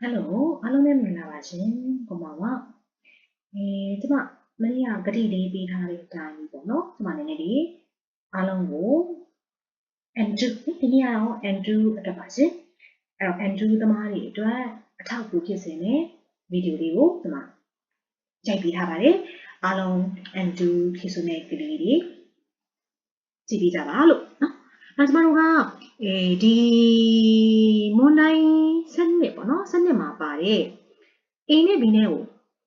ဟယ်လိုအားလုံးလည်းမင်္ဂလာပါရှင်ကိုမပါအဲကျမမနေ့ကဂတိလေးပေးထားတဲ့အတိုင်းပေါ့နော်ကျမနည်းနည်းလေးအားလုံးကို Andrew ဒီနေ့ကတော့ Andrew အတွက်ပါရှင်အဲ့တော့ Andrew သမားတွေအတွက်အထောက်အကူဖြစ်စေတဲ့ဗီဒီယိုလေးကိုကျမရိုက်ပေးထားပါတယ်အားလုံး Andrew ဖြစ်စုံတဲ့ကလေးတွေကြည့်ပြီးကြပါလို့နော် နောက်ကျမတို့ကအဲဒီမွန်တိုင်းစနစ်ပေါ့နော်စနစ်မှာပါတဲ့ A နဲ့ B နဲ့ကို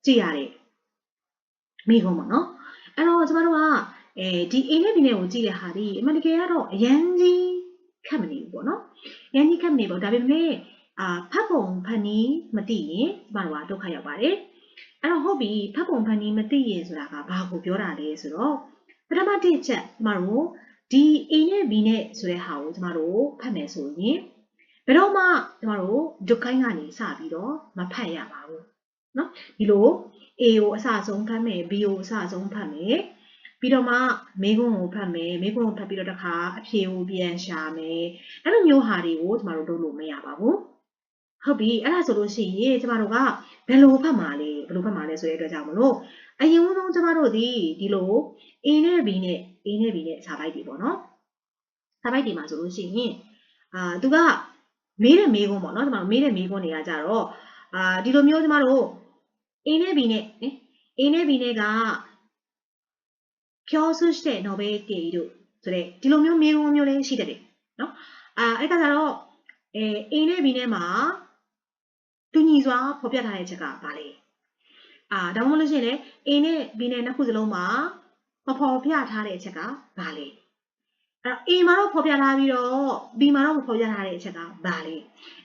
ကြည့်ရတဲ့မိကုံးပေါ့နော်အဲ့တော့ကျမတို့ကအဲဒီ A နဲ့ B နဲ့ကိုကြည့်တဲ့ဟာဒီအမှန်တကယ်ကတော့အရန်ကြီးခက်မနေဘူးပေါ့နော်အရန်ကြီးခက်မနေပေါ့ဒါပေမဲ့အာဖတ်ပုံဖတ်နည်းမသိရင်ကျမတို့ကဒုက္ခရောက်ပါတယ်အဲ့တော့ဟုတ်ပြီဖတ်ပုံဖတ်နည်းမသိရင်ဆိုတာကဘာကိုပြောတာလဲဆိုတော့ပထမတစ်ချက်ကျမတို့ ဒီ A နဲ့ B နဲ့ဆိုတဲ့ဟာကိုကျမတို့ဖတ်မယ်ဆိုရင်ဘယ်တော့မှကျမတို့ဒုက္ခိုင်းကနေစပြီးတော့မဖတ်ရပါဘူးเนาะဒီလို A ကိုအစဆုံးဖတ်မယ် B ကိုအစဆုံးဖတ်မယ်ပြီးတော့မှမေခွန်းကိုဖတ်မယ်မေခွန်းကိုဖတ်ပြီးတော့တခါအဖြေကိုပြန်ရှာမယ်အဲ့လိုမျိုးဟာတွေကိုကျမတို့လုပ်လို့မရပါဘူးဟုတ်ပြီအဲ့ဒါဆိုလို့ရှိရင်ကျမတို့ကဘယ်လိုဖတ်မှာလဲဘယ်လိုဖတ်မှာလဲဆိုတဲ့အတွက်ကြောင့်မလို့အရင်ဆုံးကျမတို့ဒီဒီလို A နဲ့ B နဲ့ A နဲ့ B နဲ့စာပိုက်တွေပေါ့နော်စာပိုက်တွေမှာဆိုလို့ရှိရင်အာသူကမေးတဲ့မေးခွန်းပေါ့နော်ကျမတို့မေးတဲ့မေးခွန်းတွေကကြတော့အာဒီလိုမျိုးကျမတို့ A နဲ့ B နဲ့နိ A နဲ့ B နဲ့ကဖြောဆုတဲ့ Nobel တေတို့ဆိုတဲ့ဒီလိုမျိုးမေးခွန်းမျိုးလေးရှိတတ်တယ်နော်အာအဲ့ကကြတော့အဲ A နဲ့ B နဲ့မှာတူညီစွာဖော်ပြထားတဲ့ချက်ကဘာလဲအာဒါမှမဟုတ်လို့ရှိရင်လေ A နဲ့ B နဲ့နှစ်ခုစလုံးမှာ မဖော်ပြထားတဲ့အချက်ကဘာလဲအဲ့တော့ A မှာတော့ဖော်ပြထားပြီးတော့ B မှာတော့မဖော်ပြထားတဲ့အချက်ကဘာလဲ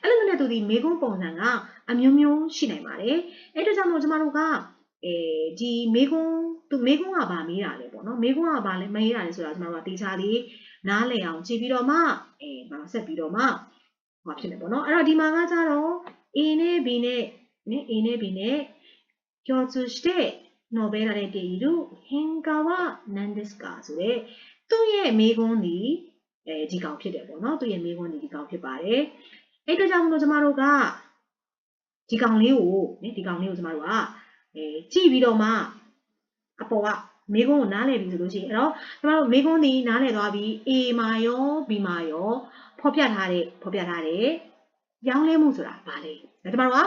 အဲ့လိုမျိုးနဲ့သူဒီမေကုန်းပုံစံကအမျိုးမျိုးရှိနိုင်ပါတယ်အဲ့ဒါကြောင့်မို့ကျမတို့ကအဲဒီမေကုန်းသူမေကုန်းကဘာမေးတာလဲပေါ့နော်မေကုန်းကဘာလဲမေးတာလဲဆိုတာကျမတို့ကတေချာလေးနားလည်အောင်ကြည့်ပြီးတော့မှအဲဘာဆက်ပြီးတော့မှဟောဖြစ်နေပေါ့နော်အဲ့တော့ဒီမှာကကြတော့ A နဲ့ B နဲ့ね A နဲ့ B နဲ့共通して 노벨 아래에 이루 행가와 난데스가 ဆိုတဲ့သူ့ရဲ့မိကွန်းဒီအဲဒီကောင်ဖြစ်တယ်ပေါ့နော်သူ့ရဲ့မိကွန်းဒီဒီကောင်ဖြစ်ပါတယ်အဲ့တော့ကြောင့်မလို့ကျမတို့ကဒီကောင်လေးကိုနိဒီကောင်လေးကိုကျမတို့ကအဲကြည့်ပြီးတော့မှအပေါ်ကမိကွန်းကိုနားလည်ပြီဆိုလို့ရှိရင်အဲ့တော့ကျမတို့မိကွန်းဒီနားလည်သွားပြီး A မာရော B မာရောဖော်ပြထားတဲ့ဖော်ပြထားတဲ့ရောင်းလဲမှုဆိုတာဘာလဲ နော်ကျမတို့က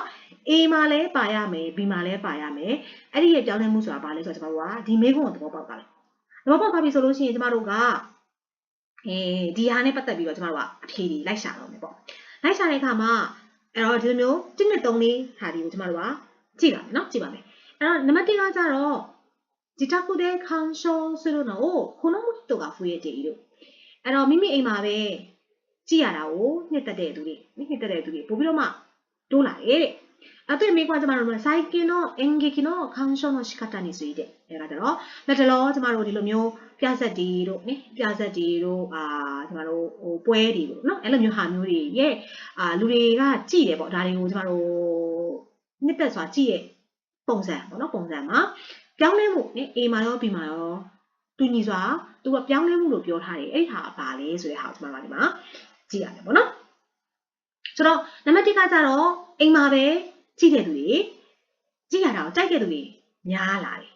A မှာလည်းပါရမယ် B မှာလည်းပါရမယ်အဲ့ဒီရဲ့ပြောင်းလဲမှုဆိုတာဘာလဲဆိုတော့ကျမတို့ကဒီမေးခွန်းကိုသဘောပေါက်သွားတယ်သဘောပေါက်သွားပြီဆိုလို့ရှိရင်ကျမတို့ကအဲဒီဟာနဲ့ပတ်သက်ပြီးတော့ကျမတို့ကအဖြေတွေလိုက်ရှာတော့မယ်ပေါ့လိုက်ရှာတဲ့အခါမှာအဲ့တော့ဒီလိုမျိုး1နဲ့3လေးဟာဒီကိုကျမတို့ကကြည့်ပါမယ်เนาะကြည့်ပါမယ်အဲ့တော့နံပါတ်1ကကြတော့ဒီတက်ခုတဲ့ခံရှောဆိုလို့နော်ခုနမှုတို့ကဖူရဲ့တေကြီးတို့အဲ့တော့မိမိအိမ်မှာပဲကြည့်ရတာကိုနှစ်သက်တဲ့သူတွေနှစ်သက်တဲ့သူတွေပို့ပြီးတော့မှ တိုးလာတယ်တဲ့あとメイクはちまる最近の演劇の鑑賞の仕方についてやらだろလက်တလောကျမတို့ဒီလိုမျိုးပြဆက်တီတို့နိပြဆက်တီတို့အာကျမတို့ဟိုပွဲတွေတို့နော်အဲ့လိုမျိုးဟာမျိုးတွေရဲ့အာလူတွေကကြည့်တယ်ပေါ့ဒါတွေကိုကျမတို့နှစ်သက်စွာကြည့်ရဲ့ပုံစံပေါ့နော်ပုံစံမှာပြောင်းလဲမှုနိ A မှာရော B မှာရောတူညီစွာသူကပြောင်းလဲမှုလို့ပြောထားတယ်အဲ့ဟာဘာလဲဆိုတဲ့ဟာကိုကျမတို့ဒီမှာကြည့်ရတယ်ပေါ့နော် ဆိုတော့နံပါတ်1ကကြတော့အိမ်မှာပဲကြည့်တဲ့သူတွေကြည့်ရတာကိုကြိုက်တဲ့သူတွေများလာတယ်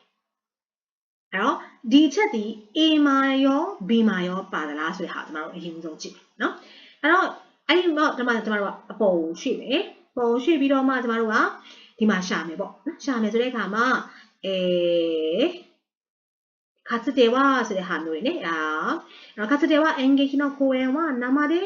အဲ့တော့ဒီချက်ဒီ A မှာရော B မှာရောပါသလားဆိုတဲ့ဟာကျွန်တော်တို့အရင်ဆုံးကြည့်မယ်နော်အဲ့တော့အဲ့ဒီတော့ဒီမှာကျွန်တော်တို့ကအပေါ်ကိုရွှေ့မယ်ပုံရွှေ့ပြီးတော့မှကျွန်တော်တို့ကဒီမှာရှာမယ်ပေါ့နော်ရှာမယ်ဆိုတဲ့အခါမှာအဲခါစတေဝါဆိုတဲ့ဟာမျိုးတွေနဲ့အာခါစတေဝါအင်ဂေဂျ်နော်ကိုဝဲဝါနာမတဲ့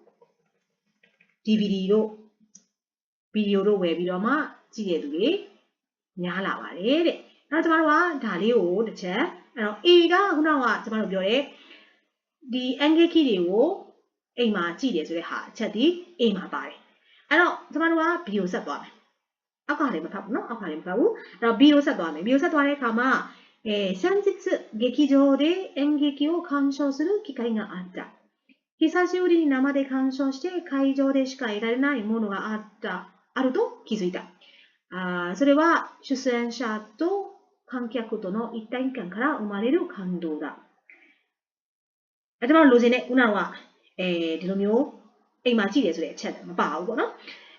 DVD တို့ဗီဒီယိုတို့ဝယ်ပြီးတော့မှကြည့်ရတဲ့သူတွေများလာပါတယ်တဲ့။အဲ့တော့ကျမတို့ကဒါလေးကိုတစ်ချက်အဲ့တော့ A ကခုနကကျမတို့ပြောတဲ့ဒီ angle key တွေကိုအိမ်မှာကြည့်တယ်ဆိုတဲ့ဟာအချက်ဒီ A မှာပါတယ်။အဲ့တော့ကျမတို့က B ကိုဆက်သွားမယ်။ အောက်ကလည်းမဖတ်ဘူးเนาะအောက်ကလည်းမဖတ်ဘူးအဲ့တော့ B ကိုဆက်သွားမယ် B ကိုဆက်သွားတဲ့အခါမှာえー先日劇場で演劇を鑑賞する機会があった。 久しぶりに生で鑑賞して会場でしか得られないものがあった、あると気づいた。あーそれは出演者と観客との一体感から生まれる感動だ。အဲကျွန်တော်လိုချင်တဲ့ခုနကအဲဒီလိုမျိုးအိမ်မှာကြည့်တယ်ဆိုတဲ့အချက်လည်းမပါဘူးပေါ့နော်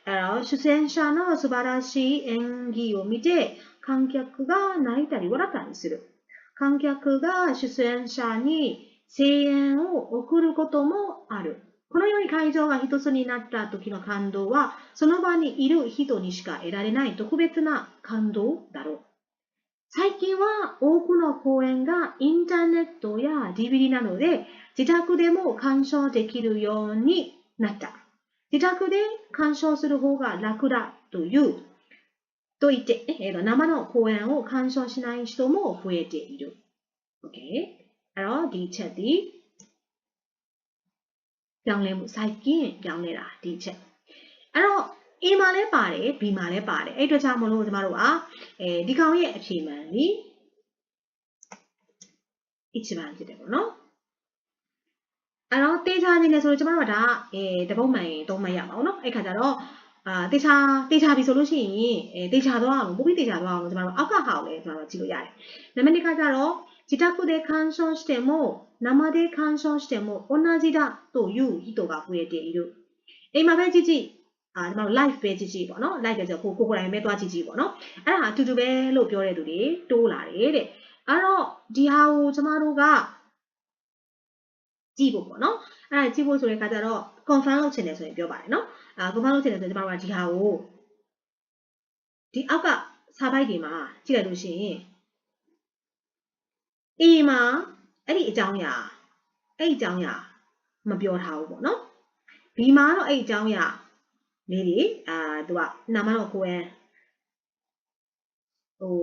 အဲတော့出演者の素晴らしい演技を見て観客が泣いたり笑ったりする観客が出演者に 声援を送ることもあるこのように会場が一つになった時の感動はその場にいる人にしか得られない特別な感動だろう最近は多くの公演がインターネットや DVD などで自宅でも鑑賞できるようになった。自宅で鑑賞する方が楽だという、と言って、えー生の公演を鑑賞しない人も増えている。OK? အဲ့တော့ဒီချက်ဒီပြောင်းလဲမှုစိုက်ကျင်းပြောင်းလဲတာဒီချက်အဲ့တော့ A မှာလည်းပါတယ် B မှာလည်းပါတယ်အဲ့အတော့ကြောင့်မလို့ကျမတို့ကအဲဒီကောင်ရဲ့အဖြေမှန်ဒီ一番ဖြစ်တယ်ပေါ့နော်အဲ့တော့တေချာနေတယ်ဆိုတော့ကျမတို့ကဒါအဲတပုတ်မှန်ရင်သုံးမရပါဘူးเนาะအဲ့ခါကျတော့အာတေချာတေချာပြီဆိုလို့ရှိရင်အဲတေချာသွားအောင်ပိုပြီးတေချာသွားအောင်ကျမတို့အောက်ကဟာကိုလည်းကျမတို့ကြည့်လို့ရတယ်နံပါတ်1ကကျတော့ 自宅で鑑賞しても生で鑑賞しても同じだという人が増えているအိမ်မှာပဲကြည့်ကြည့်အာကျမတို့ live ပဲကြည့်ကြည့်ပေါ့နော် live ပဲဆိုကိုကိုကိုယ်တိုင်ပဲသွားကြည့်ကြည့်ပေါ့နော်အဲ့ဒါအတူတူပဲလို့ပြောတဲ့သူတွေတိုးလာတယ်တဲ့အဲ့တော့ဒီဟာကိုကျမတို့ကကြည့်ဖို့ပေါ့နော်အဲ့ဒါကြည့်ဖို့ဆိုတဲ့အခါကျတော့ confirm လုပ်ချင်တယ်ဆိုရင်ပြောပါတယ်နော်အာ confirm လုပ်ချင်တယ်ဆိုရင်ကျမတို့ကဒီဟာကိုဒီအောက်ကစာပိုက်တွေမှာကြည့်လိုက်လို့ရှိရင် E မှာအဲ့ဒီအကြောင်းအရာအဲ့ဒီအကြောင်းအရာမပြောထားဘူးပေါ့နော် B မှာတော့အဲ့ဒီအကြောင်းအရာမေးတယ်အာသူကနာမတော့ကိုယ်ဟို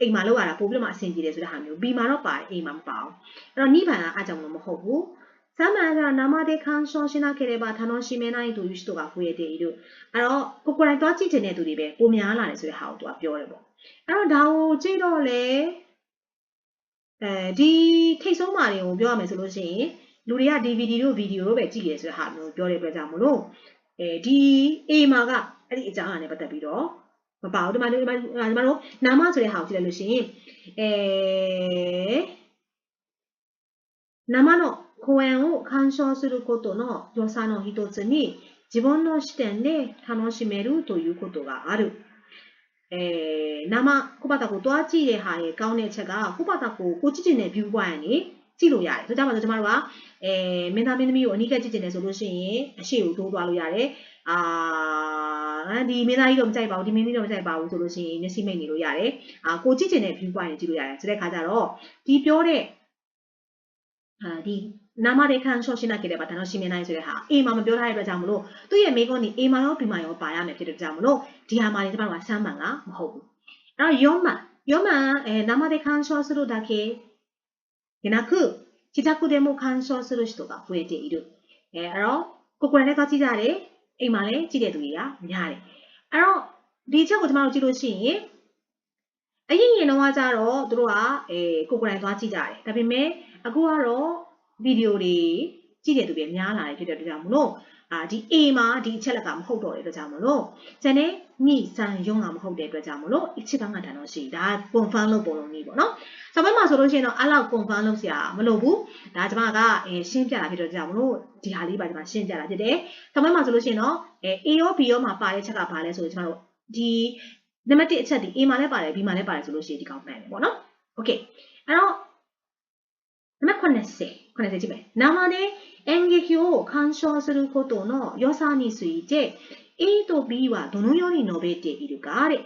အိမ်မှာလောက်ရတာပို့ပြီးတော့မှအဆင်ပြေတယ်ဆိုတဲ့ဟာမျိုး B မှာတော့ပါတယ်အိမ်မှာမပါဘူးအဲ့တော့နိဗ္ဗာန်ကအားကြောင့်လို့မဟုတ်ဘူးဆမ်းမန်ကတော့နာမတေခန်းဆောင်ရှင်နာခဲ့တဲ့ပါဌာနရှိမဲနိုင်သူယူရှိတော့ကကိုရဲ့တဲ့ဤတို့အဲ့တော့ကိုကိုယ်တိုင်သွားကြည့်ချင်တဲ့သူတွေပဲပိုများလာတယ်ဆိုတဲ့ဟာကိုသူကပြောတယ်ပေါ့အဲ့တော့ဒါကိုကြည့်တော့လေ အဲဒီထိတ်ဆုံးမာတွေကိုပြောရမယ်ဆိုလို့ရှိရင်လူတွေက DVD တို့ video တို့ပဲကြည့်ရဲဆိုတဲ့ဟာမျိုးပြောတဲ့အတွက်ကြောင့်မလို့အဲဒီ A မှာကအဲ့ဒီအကြောင်းအရာနဲ့ပတ်သက်ပြီးတော့မပါဘူးဒီမှာဒီမှာဒီမှာတို့နာမဆိုတဲ့ဟာကိုကြည့်လိုက်လို့ရှိရင်အဲ生の公演を鑑賞することの良さの一つに自分の視点で楽しめるということがある。 အဲနာမခုဘာတာကိုတွားကြည့်တဲ့ဟာရဲ့ကောင်းတဲ့ချက်ကခုဘာတာကိုကိုကြည့်ကျင်တဲ့ view point ကနေကြည့်လို့ရတယ်။ဆိုကြပါစို့ကျမတို့ကအဲမင်းသားမင်းသမီးကိုအနိကကြည့်ကျင်တယ်ဆိုလို့ရှိရင်အရှိကိုတိုးသွားလို့ရတယ်။အာဒီမင်းသားကြီးတော့မကြိုက်ပါဘူးဒီမင်းသမီးတော့မကြိုက်ပါဘူးဆိုလို့ရှိရင်မျက်စိမိတ်နေလို့ရတယ်။အာကိုကြည့်ကျင်တဲ့ view point ကိုကြည့်လို့ရတယ်။ဆိုတဲ့အခါကျတော့ဒီပြောတဲ့အာဒီ နာမတွေခံရှော့ရှင်းနာကြတယ်ပါတန်းတော့ရှင်းမနိုင်ဆိုတဲ့ဟာ A မှာမပြောထားတဲ့အတွက်ကြောင့်မလို့သူ့ရဲ့မိကုန်းဒီ A မှာရော B မှာရောပါရမယ်ဖြစ်တဲ့ကြောင့်မလို့ဒီဟာမှာနေကျမတို့ကဆမ်းမှန်ကမဟုတ်ဘူးအဲ့တော့ယောမယောမအဲနာမတွေခံရှော့するだけでなく自宅でも鑑賞する人が増えているအဲအဲ့တော့ကိုကိုယ်နဲ့သွားကြည့်ကြတယ်အိမ်မှာလည်းကြည့်တဲ့သူတွေကများတယ်အဲ့တော့ဒီချက်ကိုကျမတို့ကြည့်လို့ရှိရင်အရင်ရင်တော့ကြတော့သူတို့ကအဲကိုကိုယ်တိုင်သွားကြည့်ကြတယ်ဒါပေမဲ့အခုကတော့ ဗီဒီယိုတွေကြည့်တဲ့သူတွေများလာတယ်ဖြစ်တဲ့အတွက်ကြောင့်မလို့အာဒီ A မှာဒီအချက်လက်ကမဟုတ်တော့တဲ့အတွက်ကြောင့်မလို့ကျန်တဲ့ညိဆန်ရုံးကမဟုတ်တဲ့အတွက်ကြောင့်မလို့အချက်ပန်းကတန်တော့ရှိဒါ confirm လုပ်ပုံလုံးကြီးပေါ့နော်။ဆောင်းပိုင်းမှာဆိုလို့ရှိရင်တော့အဲ့လောက် confirm လုပ်စရာမလိုဘူး။ဒါကျွန်မကအဲရှင်းပြတာဖြစ်တဲ့အတွက်ကြောင့်မလို့ဒီဟာလေးပါကျွန်မရှင်းပြတာဖြစ်တယ်။ဆောင်းပိုင်းမှာဆိုလို့ရှိရင်တော့အဲ A ရော B ရောမှာပါတဲ့ချက်ကဘာလဲဆိုတော့ကျွန်မတို့ဒီနံပါတ်1အချက်ဒီ A မှာလည်းပါတယ် B မှာလည်းပါတယ်ဆိုလို့ရှိရင်ဒီကောင်မှန်တယ်ပေါ့နော်။ Okay အဲ့တော့နံပါတ်80 80ကြည့်မယ်။生で演劇を鑑賞することの良さについて A と B はどのように述べているかတဲ့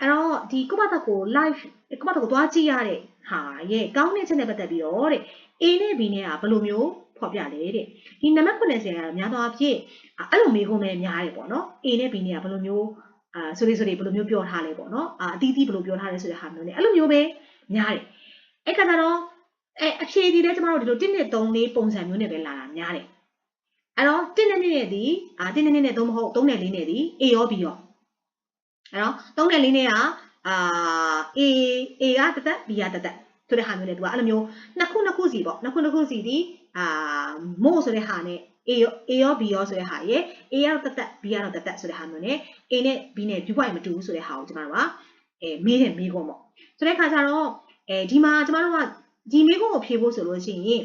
အဲ့တော့ဒီကုမတာကို live ကုမတာကိုတွားကြည့်ရတဲ့ဟာရဲ့ကောင်းတဲ့ချက်နဲ့ပတ်သက်ပြီးတော့တဲ့ A နဲ့ B နဲ့ကဘယ်လိုမျိုးဖော်ပြလဲတဲ့ဒီနံပါတ်80ကတော့များသောအားဖြင့်အဲ့လိုမေးခွန်းပဲများတယ်ပေါ့နော် A နဲ့ B နဲ့ကဘယ်လိုမျိုးအာဆိုရီဆိုရီဘယ်လိုမျိုးပြောထားလဲပေါ့နော်အာအတီးတီးဘယ်လိုပြောထားလဲဆိုတဲ့ဟာမျိုးနဲ့အဲ့လိုမျိုးပဲများတယ်အဲ့ခါကျတော့ အဲအဖြေဒီလဲကျမတို့ဒီလို1နဲ့3လေးပုံစံမျိုးနဲ့ပဲလာတာများတယ်အဲ့တော့1နဲ့2နဲ့ဒီအာ1နဲ့2နဲ့3မဟုတ်3နဲ့4နဲ့ဒီ A ရော B ရောအဲ့တော့3နဲ့4နဲ့ကအာ A A ကတသက် B ကတသက်ဆိုတဲ့ဟာမျိုးနဲ့သူကအဲ့လိုမျိုးနှစ်ခုနှစ်ခုစီပေါ့နှစ်ခုနှစ်ခုစီဒီအာမို့ဆိုတဲ့ဟာနဲ့ A ရော A ရော B ရောဆိုတဲ့ဟာရယ် A ကတော့တသက် B ကတော့တသက်ဆိုတဲ့ဟာမျိုးနဲ့ A နဲ့ B နဲ့ view point မတူဘူးဆိုတဲ့ဟာကိုကျမတို့ကအဲမေးတယ်မေးခွန်းပေါ့ဆိုတဲ့အခါကျတော့အဲဒီမှာကျမတို့က ဒီမေးခွန်းကိုဖြေဖို့ဆိုလို့ရှိရင်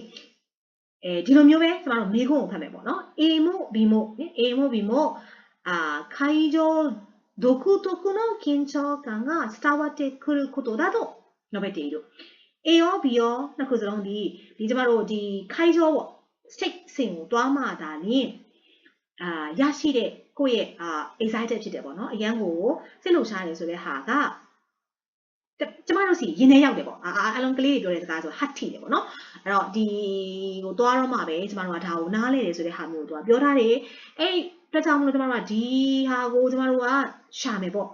အဲဒီလိုမျိုးပဲကျမတို့မေးခွန်းကိုဖတ်မယ်ပေါ့နော် A မို့ B မို့ A မို့ B မို့あ会場独特の緊張感が伝わってくることだと述べている。A ရော B ရောနှစ်ခုစလုံးဒီဒီကျမတို့ဒီခိုင်းကြောပေါ့ state စင်ကိုတွားမှသာလျှင်အာရရှိတဲ့ကိုယ့်ရဲ့အာ excited ဖြစ်တယ်ပေါ့နော်အရန်ကိုစိတ်လှုပ်ရှားတယ်ဆိုတဲ့ဟာက ကျမတို့စီရင်ထဲရောက်တယ်ပေါ့အာအားလုံးကလေးတွေပြောတဲ့စကားဆိုဟတ်ထီတယ်ပေါ့နော်အဲ့တော့ဒီဟိုသွားတော့မှပဲကျမတို့ကဒါကိုနားလဲတယ်ဆိုတဲ့ဟာမျိုးကိုသူကပြောထားတယ်အဲ့အတွက်ကြောင့်မလို့ကျမတို့ကဒီဟာကိုကျမတို့ကရှာမယ်ပေါ့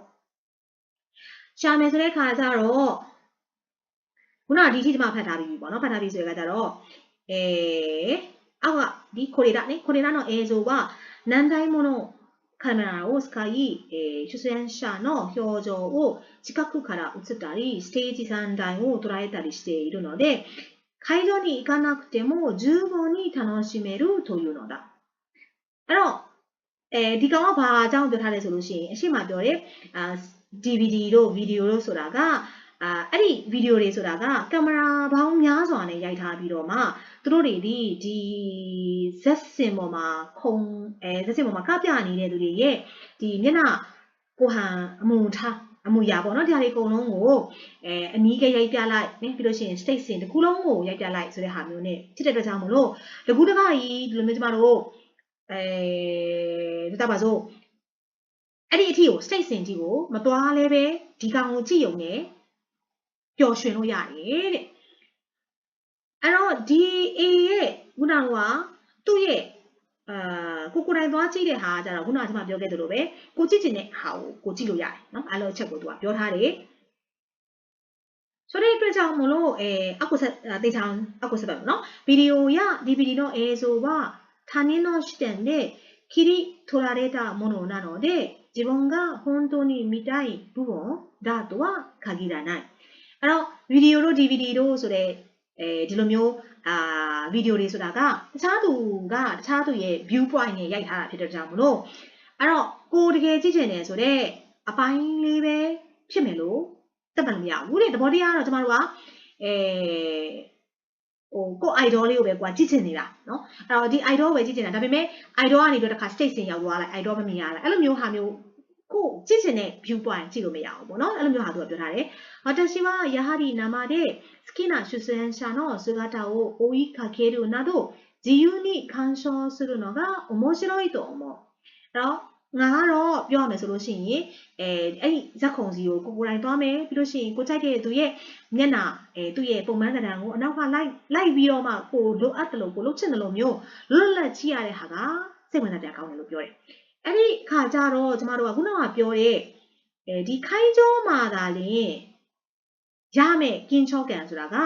ရှာမယ်ဆိုတဲ့ခါကျတော့ခုနကဒီအထိကျမဖတ်ထားပြီးပြီပေါ့နော်ဖတ်ထားပြီးဆိုတဲ့ခါကျတော့အဲအောက်ကဒီခိုရီတာနိခိုရီတာနော်အဲဆိုကနန်တိုင်းမွန်းတော့ カメラを使い、えー、出演者の表情を近くから映ったり、ステージ3台を捉えたりしているので、会場に行かなくても十分に楽しめるというのだ。အဲ့တော့အဲဒီကောင်ကဘာအကြောင်းပြောထားလဲဆိုလို့ရှိရင်အရှိမပြောတဲ့အာ DVD တို့ video တို့ဆိုတာက အာအဲ့ဒီဗီဒီယိုတွေဆိုတာကကင်မရာပေါင်းများစွာနဲ့ရိုက်ထားပြီးတော့မှသူတို့တွေဒီဒီဇက်စင်ပေါ်မှာခုံအဲဇက်စင်ပေါ်မှာကပြနေတဲ့သူတွေရဲ့ဒီမျက်နှာကိုဟန်အမူထားအမူအရာပေါ့နော်ဒီဟာတွေအကုန်လုံးကိုအဲအနီးကရိုက်ပြလိုက်နည်းပြီးလို့ရှိရင် state စင်တစ်ခုလုံးကိုရိုက်ပြလိုက်ဆိုတဲ့ဟာမျိုးနဲ့ဖြစ်တဲ့အတွက်ကြောင့်မလို့တကူတကကြီးဒီလိုမျိုးကျမတို့အဲဒါပါဆိုအဲ့ဒီအထီကို state စင်ကြီးကိုမသွားလဲပဲဒီကောင်ကိုကြည့်ုံနဲ့ ပျော်ရွှင်လို့ရတယ်တဲ့အဲ့တော့ဒီ A ရဲ့ခုနကသူ့ရဲ့အာကိုကိုယ်တိုင်သွားကြည့်တဲ့ဟာကကြတော့ခုနကကျွန်မပြောခဲ့သလိုပဲကိုကြည့်ချင်တဲ့ဟာကိုကိုကြည့်လို့ရတယ်နော်အဲ့လိုအချက်ကိုသူကပြောထားတယ်ဆိုတဲ့အတွက်ကြောင့်မလို့အဲအကုဆက်တေချောင်းအကုဆက်ပဲနော်ဗီဒီယိုရ DVD の映像は他人の視点で切り取られたものなので自分が本当に見たい部分だとは限らない အဲ့တော့ဗီဒီယိုတို့ DVD တို့ဆိုတဲ့အဲဒီလိုမျိုးအာဗီဒီယိုတွေဆိုတာကတခြားသူကတခြားသူရဲ့ view point နဲ့ရိုက်ထားတာဖြစ်တဲ့ကြောင့်မလို့အဲ့တော့ကိုတကယ်ကြည့်ချင်တယ်ဆိုတော့အပိုင်းလေးပဲဖြစ်မယ်လို့သတ်မှတ်လို့မရဘူးတဲ့သဘောတရားကတော့ကျမတို့ကအဲဟိုကို idol လေးကိုပဲကွာကြည့်ချင်နေတာเนาะအဲ့တော့ဒီ idol ကိုပဲကြည့်ချင်တာဒါပေမဲ့ idol ကနေတော့တစ်ခါ state ဆင်ရောက်သွားလိုက် idol မမြင်ရလိုက်အဲ့လိုမျိုးဟာမျိုး ကိုကြည့်ချင်တဲ့ view point ကြည့်လို့မရဘူးပေါ့နော်အဲ့လိုမျိုးဟာသူကပြောထားတယ်私はやはり生で好きな出演者の姿を追いかけるなど自由に鑑賞するのが面白いと思うအဲ့တော့ငါကတော့ပြောရမယ်ဆိုလို့ရှိရင်အဲအဲ့ဒီဇက်ခုံစီကိုကိုကိုယ်တိုင်သွားမယ်ပြီးလို့ရှိရင်ကိုကြိုက်တဲ့သူရဲ့မျက်နှာအဲသူ့ရဲ့ပုံမှန်သဏ္ဍာန်ကိုအနောက်ကလိုက်လိုက်ပြီးတော့မှကိုလိုအပ်တယ်လို့ကိုလုပ်ချင်တယ်လို့မျိုးလွတ်လပ်ကြည့်ရတဲ့ဟာကစိတ်ဝင်စားစရာကောင်းတယ်လို့ပြောတယ် အဲ့ဒီခါကျတော့ကျမတို့ကခုနကပြောတဲ့အဲဒီခိုင်းကြောမှာသာလင်ရမယ်ကင်းချောကန်ဆိုတာက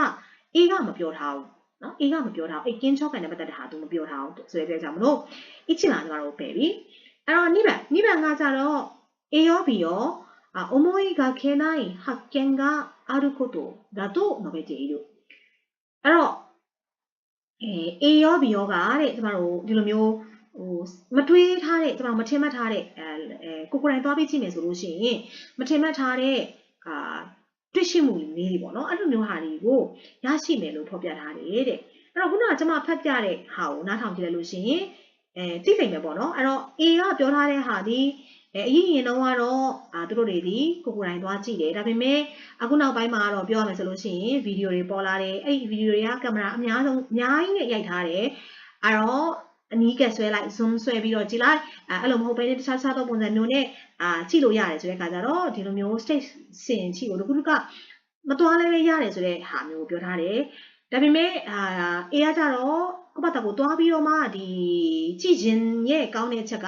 အေးကမပြောထားဘူးနော်အေးကမပြောထားဘူးအဲ့ကင်းချောကန်နဲ့ပတ်သက်တဲ့ဟာသူမပြောထားဘူးဆိုတဲ့အတွက်ကြောင့်မလို့အစ်ချင်လာကျမတို့ပယ်ပြီအဲ့တော့နိဗ္ဗာန်နိဗ္ဗာန်ကကြတော့ A ရော B ရော思いがけない発見があることだと述べているအဲ့တော့အဲ A ရော B ရောကတဲ့ကျမတို့ဒီလိုမျိုး ဟိုမတွေးထားတဲ့ကျွန်တော်မထင်မှတ်ထားတဲ့အဲအဲကိုကိုယ်တိုင်သွားပြီးကြည့်မယ်ဆိုလို့ရှိရင်မထင်မှတ်ထားတဲ့အာတွေ့ရှိမှုလေးတွေပေါ့နော်အဲ့လိုမျိုးဟာတွေကိုရရှိမယ်လို့ဖော်ပြထားတယ်တဲ့အဲ့တော့ခုနကကျွန်မဖတ်ပြတဲ့ဟာကိုနားထောင်ကြည့်လိုက်လို့ရှိရင်အဲသိနိုင်မယ်ပေါ့နော်အဲ့တော့ A ကပြောထားတဲ့ဟာဒီအဲအရင်ရင်တော့ကတော့အာသူတို့တွေဒီကိုကိုယ်တိုင်သွားကြည့်တယ်ဒါပေမဲ့အခုနောက်ပိုင်းမှာတော့ပြောရမယ်ဆိုလို့ရှိရင်ဗီဒီယိုတွေပေါ်လာတယ်အဲ့ဒီဗီဒီယိုတွေကကင်မရာအများဆုံးအများကြီးနဲ့ရိုက်ထားတယ်အဲ့တော့ အနီးကဆွဲလိုက် zoom ဆွဲပြီးတော့ကြည့်လိုက်အဲအဲ့လိုမဟုတ်ဘဲနဲ့တခြားတခြားသောပုံစံမျိုးနဲ့အာကြည့်လို့ရတယ်ဆိုတဲ့အခါကျတော့ဒီလိုမျိုး stage စင်ကြည့်ကိုတခုတကမတော်လည်းပဲရတယ်ဆိုတဲ့ဟာမျိုးပြောထားတယ်ဒါပေမဲ့အာအေးကကြတော့ကိုပတ်တကိုတွားပြီးတော့မှဒီကြည့်ခြင်းရဲ့ကောင်းတဲ့အချက်က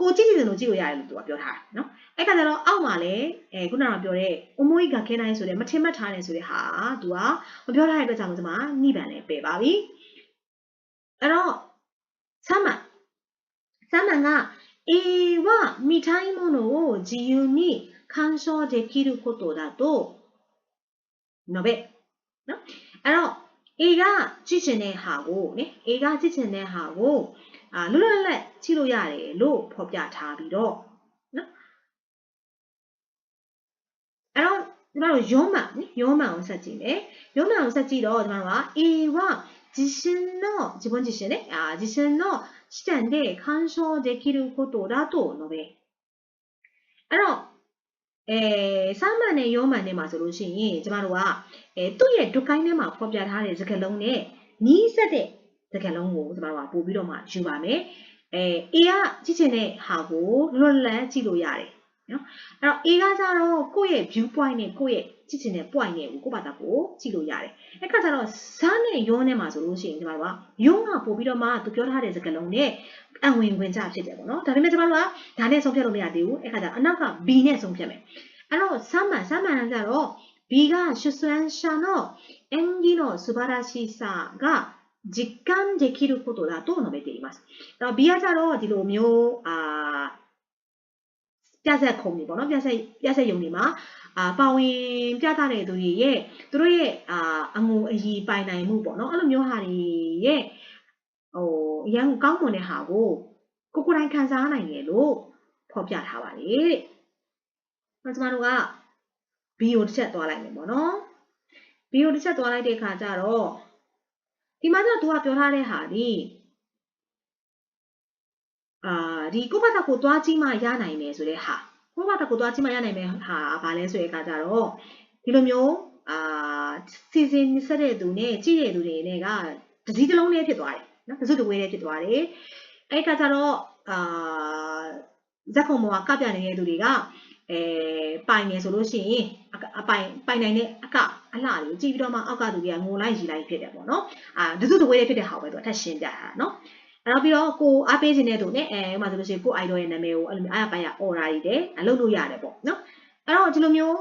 ကိုကြည့်ကြည့်တယ်လို့ကြည့်လို့ရတယ်လို့သူကပြောထားတယ်နော်အဲ့ကကြတော့အောက်မှာလည်းအဲခုနကပြောတဲ့အမွေးကခဲနိုင်ဆိုတဲ့မထင်မှတ်ထားတယ်ဆိုတဲ့ဟာသူကမပြောထားတဲ့အတွက်ကြောင့်ကျွန်မနှိဗန်နဲ့ပယ်ပါပြီအဲ့တော့ 3번 3번가 A 와 미타이모노 지윤이 간소되기를 것도다도 너베 너? 알아 A 가 지진의 하고 네? A 가 지진의 하고 아 룰랄레 치료야래로 법야 잡이로 အဲ့တော့ကျမတို့ယောမန်ယောမန်ကိုဆက်ကြည့်မယ်ယောမန်ကိုဆက်ကြည့်တော့ကျမတို့က A ဝ 자신의 지번 자신의 아 자신의 시간에 간소되기를 것도라도 노 베. 그럼 အဲစာမန်နဲ့ယောမန်နဲ့မှာဆိုလို့ရှိရင်ကျမတို့ကအဲသူ့ရဲ့ဒုကိုင်းထဲမှာဖော်ပြထားတဲ့စကားလုံးနဲ့နီးစပ်တဲ့စကားလုံးကိုကျမတို့ကပို့ပြီးတော့မှယူပါမယ်။အဲအေကကြည့်ချင်တဲ့ဟာကိုလွတ်လပ်ကြည့်လို့ရတယ်နော်။အဲ့တော့အေကကြတော့ကိုယ့်ရဲ့ view point နဲ့ကိုယ့်ရဲ့ ကြည့်ချင်တဲ့ point နဲ့ကိုကိုယ့်ဘာသာကိုကြည့်လို့ရတယ်အဲ့ခါကျတော့ဇာနဲ့ရောနဲ့မှာဆိုလို့ရှိရင်ကျမတို့ကရောကပို့ပြီးတော့မှသူပြောထားတဲ့စကားလုံးနဲ့အဝင်ဝင်ကြဖြစ်တယ်ပေါ့နော်ဒါပေမဲ့ကျမတို့ကဒါနဲ့ဆုံးဖြတ်လို့မရသေးဘူးအဲ့ခါကျအနောက်က B နဲ့ဆုံးဖြတ်မယ်အဲ့တော့ဆမ်းမှန်ဆမ်းမှန်ကကြတော့ B က出演者の演技の素晴らしさが実感できることだと述べています。အဲ့တော့ B ကကြတော့ဒီလိုမျိုးအာပြဆက်ခုံတွေပေါ့နော်ပြဆက်ပြဆက်ယုံတွေမှာ အာပါဝင်ပြသတဲ့သူတွေရဲ့သူတို့ရဲ့အာအငုံအည်ပိုင်နိုင်မှုပေါ့နော်အဲ့လိုမျိုးဟာတွေရဲ့ဟိုအရန်ကောင်းမွန်တဲ့ဟာကိုကိုကိုယ်တိုင်ခံစားနိုင်တယ်လို့ဖော်ပြထားပါတယ်တဲ့။ကျွန်တော်တို့က B ကိုတစ်ချက်သွားလိုက်မယ်ပေါ့နော် B ကိုတစ်ချက်သွားလိုက်တဲ့အခါကျတော့ဒီမှာကျတော့သူကပြောထားတဲ့ဟာဒီအာဒီကိုယ့်ဘာသာကိုသွားကြည့်မှရနိုင်မယ်ဆိုတဲ့ဟာ ကိုယ့်ဘာသာကိုသွားကြည့်မှရနိုင်မယ်ဟာဘာလဲဆိုတဲ့အခါကျတော့ဒီလိုမျိုးအာစီစဉ်ဆက်တဲ့သူနဲ့ကြည့်တဲ့သူတွေနဲ့ကတစည်းတစ်လုံးလေးဖြစ်သွားတယ်နော်တစုတဝေးလေးဖြစ်သွားတယ်အဲ့ဒီအခါကျတော့အာဇက်ခုံမောကကပြနေတဲ့သူတွေကအဲပိုင်နေဆိုလို့ရှိရင်အပိုင်ပိုင်နိုင်တဲ့အကအလှတွေကိုကြည့်ပြီးတော့မှအောက်ကသူတွေကငိုလိုက်ရီလိုက်ဖြစ်တယ်ပေါ့နော်အာတစုတဝေးလေးဖြစ်တဲ့ဟာပဲသူအထက်ရှင်းပြတာနော် နောက်ပြီးတော့ကိုအားပေးခြင်းတဲ့သူနဲ့အဲဥပမာဆိုလို့ရှိရင်ကို idol ရဲ့နာမည်ကိုအဲ့လိုမျိုးအားရပါရ order တွေတယ်အလုပ်လုပ်ရတယ်ပေါ့နော်အဲ့တော့ဒီလိုမျိုး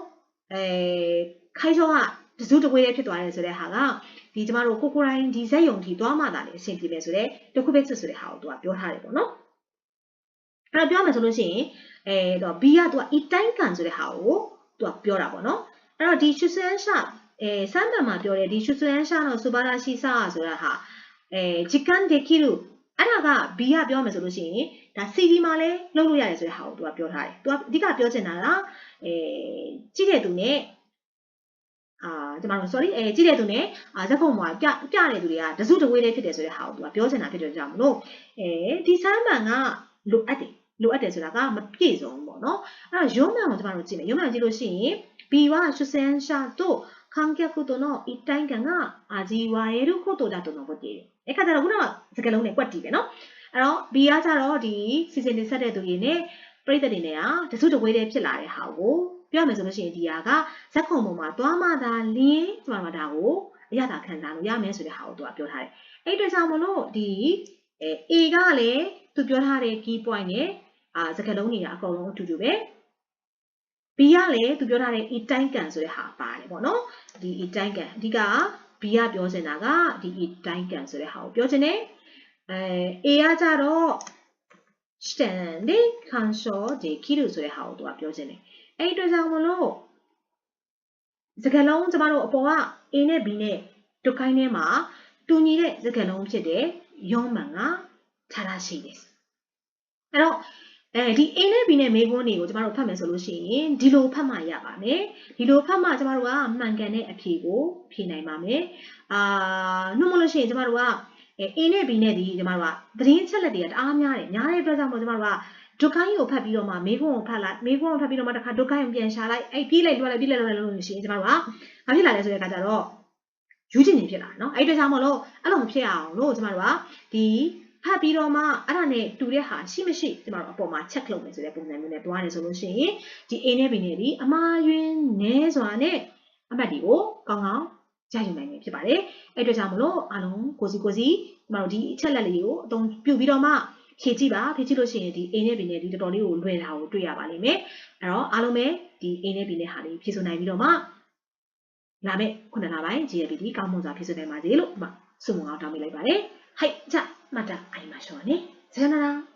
အဲခိုင်းချောကတစုတဝေးရဲ့ဖြစ်သွားတယ်ဆိုတဲ့ဟာကဒီကျမတို့ကိုကိုရိုင်းဒီဇက်ယုံထိသွားမှသာလေအဆင်ပြေမယ်ဆိုတဲ့တခုပဲဆွဆိုတဲ့ဟာကိုသူကပြောထားတယ်ပေါ့နော်အဲ့တော့ပြောမယ်ဆိုလို့ရှိရင်အဲတော့ B ကသူက itain kan ဆိုတဲ့ဟာကိုသူကပြောတာပေါ့နော်အဲ့တော့ဒီ chusen sha အဲစမ်းပန်မှာပြောတယ်ဒီ chusen sha တော့ subarashi sa ဆိုတာဟာအဲ jikan dekiru အဲ့ဒါက B ကပြောမယ်ဆိုလို့ရှိရင်ဒါ CD မှာလည်းလုပ်လို့ရတယ်ဆိုတဲ့ဟာကိုသူကပြောထားတယ်။သူကအဓိကပြောချင်တာကအဲကြည့်တဲ့သူနဲ့အာကျွန်တော် sorry အဲကြည့်တဲ့သူနဲ့အာဇက်ဖုံမှာပြပြတဲ့သူတွေကတစုတဝေးလေးဖြစ်တယ်ဆိုတဲ့ဟာကိုသူကပြောချင်တာဖြစ်တယ်ကြောင့်မလို့အဲဒီစမ်းပန်ကလိုအပ်တယ်လိုအပ်တယ်ဆိုတာကမပြည့်စုံဘူးပေါ့နော်အဲ့တော့ရုံးမှန်ကိုကျွန်တော်တို့ကြည့်မယ်ရုံးမှန်ကြည့်လို့ရှိရင် B ကရှုစန်းရှာတို့ 観客との一体感が味わえることだと述べているအဲ့ခါကျတော့ခုနကစကားလုံးနဲ့ကွက်တီးပဲနော်အဲ့တော့ B ကကျတော့ဒီ season တွေဆက်တဲ့သူတွေနဲ့ပြိသက်တွေနဲ့ကတစုတဝေးတည်းဖြစ်လာတဲ့ဟာကိုပြောမယ်ဆိုလို့ရှိရင်ဒီဟာကဇက်ခုံပေါ်မှာတွားမှသာလင်းကျမတို့ဒါကိုအရသာခံစားလို့ရမယ်ဆိုတဲ့ဟာကိုသူကပြောထားတယ်အဲ့အတွက်ကြောင့်မလို့ဒီအဲ A ကလည်းသူပြောထားတဲ့ key point နဲ့အာစကားလုံးတွေကအကုန်လုံးအတူတူပဲ B ကလည်းသူပြောထားတဲ့ E တိုင်းကန်ဆိုတဲ့ဟာပါတယ်ပေါ့နော်ဒီ E တိုင်းကန်အဓိက B ကပြောချင်တာကဒီ E တိုင်းကန်ဆိုတဲ့ဟာကိုပြောချင်တယ်အဲ A ကကြတော့ ständig kanshou de kiru ဆိုတဲ့ဟာကိုသူကပြောချင်တယ်အဲ့ဒီအတွက်ကြောင့်မလို့စကားလုံးကျမတို့အပေါ်က A နဲ့ B နဲ့ဒုခိုင်းထဲမှာတူညီတဲ့စကားလုံးဖြစ်တဲ့ယောမန်ကထားတာရှိတယ်အဲ့တော့ အဲဒီ A နဲ့ B နဲ့မေးခွန်းတွေကိုကျမတို့ဖတ်မယ်ဆိုလို့ရှိရင်ဒီလိုဖတ်မှရပါမယ်ဒီလိုဖတ်မှကျမတို့ကမှန်ကန်တဲ့အဖြေကိုဖြေနိုင်ပါမယ်အာနှုတ်မလို့ရှိရင်ကျမတို့ကအဲ A နဲ့ B နဲ့ဒီကျမတို့ကသတင်းချက်လက်တွေကတအားများတယ်များတဲ့အတွက်ကြောင့်မို့ကျမတို့ကဒုက္ခိုင်းကိုဖတ်ပြီးတော့မှမေးခွန်းကိုဖတ်လိုက်မေးခွန်းကိုဖတ်ပြီးတော့မှတစ်ခါဒုက္ခိုင်းကိုပြန်ရှာလိုက်အဲ့ပြေးလိုက်လွှတ်လိုက်ပြေးလိုက်လွှတ်လိုက်လို့ရှိရင်ကျမတို့ကဘာဖြစ်လာလဲဆိုတဲ့အခါကျတော့ယူချင်နေဖြစ်လာเนาะအဲ့ဒီအတွက်ကြောင့်မလို့အဲ့လိုမဖြစ်အောင်လို့ကျမတို့ကဒီ ဖတ်ပြီးတော့မှအဲ့ဒါနဲ့တူတဲ့ဟာရှိမရှိကျမတို့အပေါ်မှာ check လုပ်မယ်ဆိုတဲ့ပုံစံမျိုးနဲ့တွားနေဆိုလို့ရှိရင်ဒီ A နဲ့ B နဲ့ဒီအမားယွင်းနဲစွာနဲ့အမှတ်တွေကိုကောင်းကောင်းရယူနိုင်နေဖြစ်ပါတယ်အဲ့အတွက်ကြောင့်မလို့အားလုံးကိုစီကိုစီကျမတို့ဒီအချက်လက်လေးကိုအသုံးပြုပြီးတော့မှဖြည့်ကြည့်ပါဖြည့်ကြည့်လို့ရှိရင်ဒီ A နဲ့ B နဲ့ဒီတော်တော်လေးကိုလွယ်တာကိုတွေ့ရပါလိမ့်မယ်အဲ့တော့အားလုံးပဲဒီ A နဲ့ B နဲ့ဟာလေးဖြည့်ဆိုနိုင်ပြီးတော့မှလာမယ့်ခုနလပိုင်း GLPD ကောင်းမွန်စွာဖြည့်ဆိုနိုင်ပါစေလို့ဆုမွန်အောင်တောင်းပေးလိုက်ပါတယ် はいじゃあまた会いましょうね。さよなら。